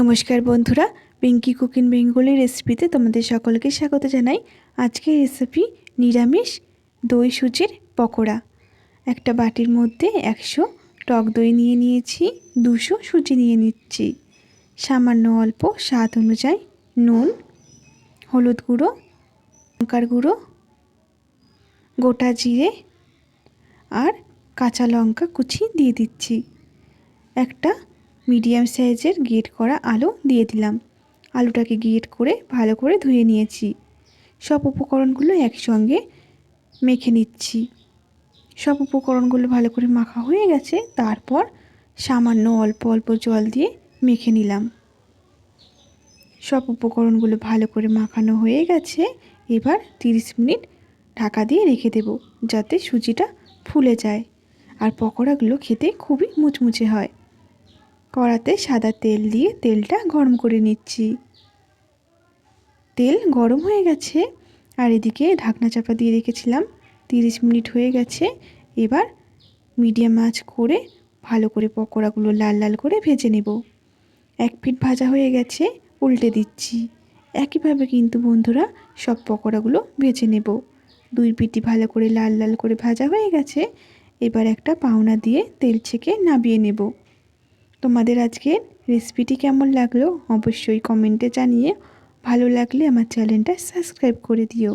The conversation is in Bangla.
নমস্কার বন্ধুরা পিঙ্কি কুকিং বেঙ্গলি রেসিপিতে তোমাদের সকলকে স্বাগত জানাই। আজকের রেসিপি নিরামিষ দই সুজির পকোড়া। একটা বাটির মধ্যে একশো টক দই নিয়ে নিয়েছি, দুশো সুজি নিয়ে নিচ্ছি। সামান্য অল্প স্বাদ অনুযায়ী নুন, হলুদ গুঁড়ো, লঙ্কার গুঁড়ো, গোটা জিরে আর কাঁচা লঙ্কা কুচি দিয়ে দিচ্ছি। একটা মিডিয়াম সাইজের গেট করা আলু দিয়ে দিলাম। আলুটাকে গেট করে ভালো করে ধুয়ে নিয়েছি। সব উপকরণগুলো একসঙ্গে মেখে নিচ্ছি। সব উপকরণগুলো ভালো করে মাখা হয়ে গেছে। তারপর সামান্য অল্প অল্প জল দিয়ে মেখে নিলাম। সব উপকরণগুলো ভালো করে মাখানো হয়ে গেছে। এবার 30 মিনিট ঢাকা দিয়ে রেখে দেব যাতে সুজিটা ফুলে যায়। আর পকোড়াগুলো খেতে খুবই মুচমুচে হয়। কড়াতে সাদা তেল দিয়ে তেলটা গরম করে নিচ্ছি। তেল গরম হয়ে গেছে, আর এদিকে ঢাকনা চাপা দিয়ে রেখেছিলাম। তিরিশ মিনিট হয়ে গেছে, এবার মিডিয়াম আঁচ করে ভালো করে পকোড়াগুলো লাল লাল করে ভেজে নেব। এক পিঠ ভাজা হয়ে গেছে, উল্টে দিচ্ছি। একইভাবে কিন্তু বন্ধুরা সব পকোড়াগুলো ভেজে নেব। দুই পিঠি ভালো করে লাল লাল করে ভাজা হয়ে গেছে, এবার একটা পাওনা দিয়ে তেল ছেঁকে নাবিয়ে নেব। তোমাদের আজকের রেসিপিটি কেমন লাগল? অবশ্যই কমেন্টে জানিয়ে ভালো লাগলে আমার চ্যানেলটা সাবস্ক্রাইব করে দিও।